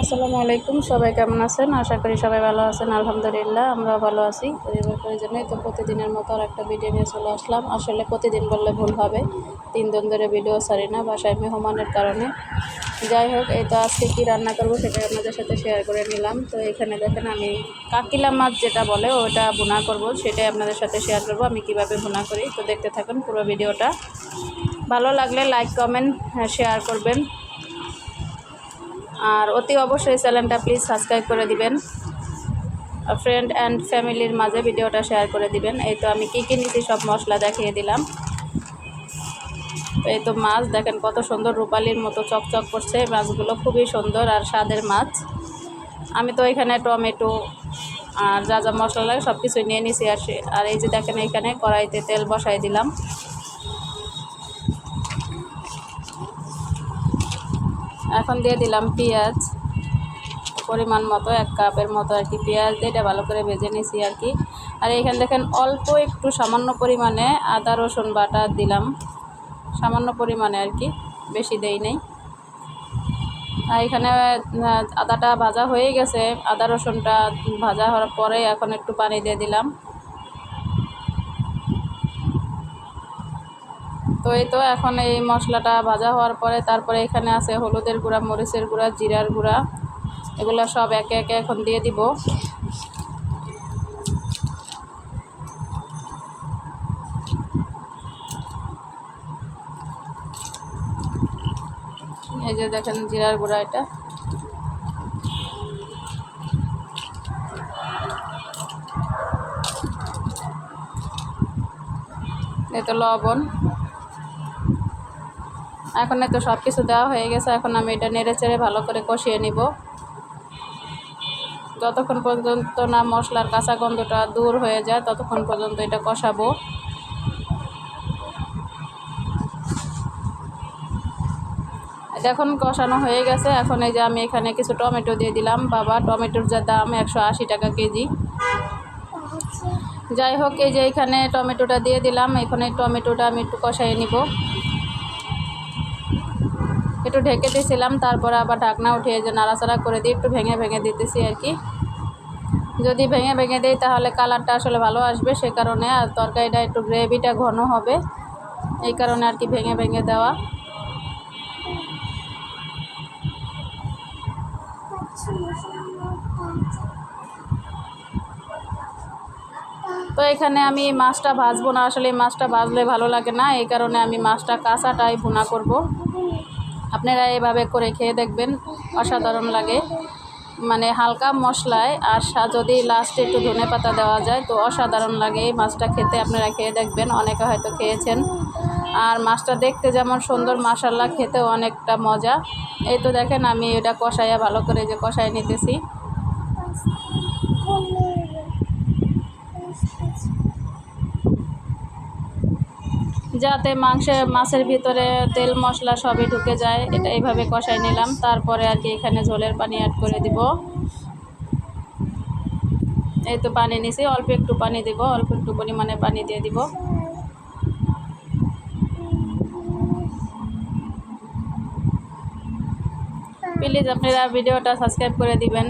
আসসালামু আলাইকুম, সবাই কেমন আছেন? আশা করি সবাই ভালো আছেন, আলহামদুলিল্লাহ, আমরাও ভালো আছি। পরিবার প্রয়োজনে তো প্রতিদিনের মতো আর একটা ভিডিও নিয়ে চলে আসলাম। আসলে প্রতিদিন বললে ভুল হবে তিন দিন ধরে ভিডিও ছাড়ি না বাসায় মেহমানের কারণে। যাই হোক, এই তো আজকে কী রান্না করব সেটা আপনাদের সাথে শেয়ার করে নিলাম। তো এখানে দেখেন আমি কাকিলা মাছ যেটা বলে, ওটা বোনা করব, সেটাই আপনাদের সাথে শেয়ার করব, আমি কীভাবে ভুনা করি। তো দেখতে থাকুন পুরো ভিডিওটা ভালো লাগলে লাইক কমেন্ট শেয়ার করবেন। আর অতি অবশ্যই চ্যানেলটা প্লিজ সাবস্ক্রাইব করে দিবেন। ফ্রেন্ড অ্যান্ড ফ্যামিলির মাঝে ভিডিওটা শেয়ার করে দিবেন। এই তো আমি কী কী নিচ্ছি সব মশলা দেখিয়ে দিলাম। এই তো মাছ, দেখেন কত সুন্দর রূপালির মতো চকচক করছে। মাছগুলো খুবই সুন্দর আর স্বাদের মাছ। আমি তো এখানে টমেটো আর যা যা মশলা লাগে সব কিছু নিয়ে নিছি আর আর এই যে দেখেন এখানে কড়াইতে তেল বসাই দিলাম। এখন দিয়ে দিলাম পেঁয়াজ, পরিমাণ মতো, এক কাপের মতো আর কি পেঁয়াজ দিয়ে এটা ভালো করে ভেজে নিছি আর কি। আর এখানে দেখেন অল্প একটু সামান্য পরিমাণে আদা, রসুন বাটা দিলাম। সামান্য পরিমাণে আর কি, বেশি দেই নেই। আর এখানে আদাটা ভাজা হয়ে গেছে। আদা, রসুনটা ভাজা হওয়ার পরে এখন একটু পানি দিয়ে দিলাম। তো এই তো এখন এই মশলাটা ভাজা হওয়ার পরে তারপরে এখানে আছে হলুদের গুঁড়া, মরিচের গুঁড়া, জিরার গুঁড়া। এগুলো সব একে একে এখন দিয়ে দিব। এই যে দেখেন জিরার গুঁড়া এটা। এ তো লবণ। এখন তো সব কিছু দেওয়া হয়ে গেছে, এখন আমি এটা নেড়ে চেড়ে ভালো করে কষিয়ে নিব। যতক্ষণ পর্যন্ত না মশলার কাঁচা গন্ধটা দূর হয়ে যায়, ততক্ষণ পর্যন্ত এটা কষাবো। এখন কষানো হয়ে গেছে। এখন এই যে আমি এখানে কিছু টমেটো দিয়ে দিলাম। বাবা, টমেটোর যা দাম একশো আশি টাকা কেজি। যাই হোক, এই যে এখানে টমেটোটা দিয়ে দিলাম। এখানে টমেটোটা আমি একটু কষাই নিব। একটু ঢেকে দিয়েছিলাম, তারপরে আবার ঢাকনা উঠিয়ে যে নাড়াচাড়া করে দিই একটু ভেঙে ভেঙে দিতেছি আর কি। যদি ভেঙে ভেঙে দিই তাহলে কালারটা আসলে ভালো আসবে সে কারণে, আর তরকারিটা একটু গ্রেভিটা ঘন হবে, এই কারণে আর কি ভেঙে ভেঙে দেওয়া। তো এখানে আমি মাছটা ভাজবো না, আসলে মাছটা ভাজলে ভালো লাগে না, এই কারণে আমি মাছটা কাঁচাটাই ভুনা করব। আপনারা এভাবে করে খেয়ে দেখবেন, অসাধারণ লাগে। মানে হালকা মশলায়, আর যদি লাস্টে একটু ধনে পাতা দেওয়া যায়, তো অসাধারণ লাগে। এই মাছটা খেতে আপনারা খেয়ে দেখবেন, অনেকে হয়তো খেয়েছেন। আর মাছটা দেখতে যেমন সুন্দর মাসাল্লা খেতেও অনেকটা মজা। এই তো দেখেন আমি এটা কষাইয়া ভালো করে যে কষাই নিতেছি। যাতে মাংসের, মাছের ভিতরে তেল, মশলা সবই ঢুকে যায়, এটা এইভাবে কষাই নিলাম। তারপরে আর কি এখানে ঝোলের পানি অ্যাড করে দিব। এই তো পানি নিছি, অল্প একটু পানি দিব, অল্প একটু পরিমাণে পানি দিয়ে দিব। প্লিজ আপনারা ভিডিওটা সাবস্ক্রাইব করে দিবেন।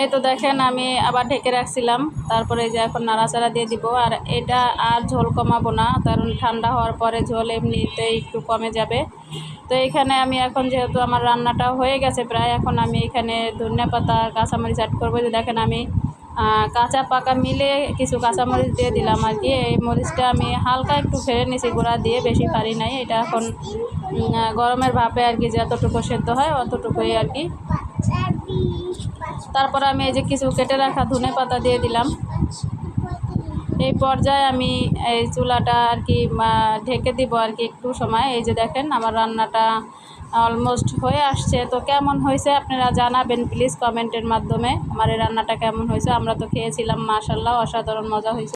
এই তো দেখেন, আমি আবার ঢেকে রাখছিলাম। তারপরে যে এখন নাড়াচাড়া দিয়ে দিব। আর এটা আর ঝোল কমাবো না, কারণ ঠান্ডা হওয়ার পরে ঝোল এমনিতে একটু কমে যাবে। তো এখানে আমি এখন যেহেতু আমার রান্নাটা হয়ে গেছে প্রায়, এখন আমি এখানে ধনিয়া পাতা, কাঁচামরিচ অ্যাড করব। যে দেখেন, আমি কাঁচা পাকা মিলে কিছু কাঁচামরিচ দিয়ে দিলাম আর কি। এই মরিচটা আমি হালকা একটু ফেরে নিছি, গোড়া দিয়ে, বেশি পারি নাই। এটা এখন গরমের ভাপে আর কি, যতটুকু সেদ্ধ হয়, অতটুকুই আর কি। তারপর আমি এই যে কিছু কেটে রাখা ধনে পাতা দিয়ে দিলাম। এই পর্যায়ে আমি এই চুলাটা আর কি ঢেকে দিব আর কি একটু সময়। এই যে দেখেন আমার রান্নাটা অলমোস্ট হয়ে আসছে। তো কেমন হয়েছে আপনারা জানাবেন প্লিজ কমেন্টের মাধ্যমে। আমার এই রান্নাটা কেমন হয়েছে? আমরা তো খেয়েছিলাম মাশাল্লাহ অসাধারণ মজা হয়েছে।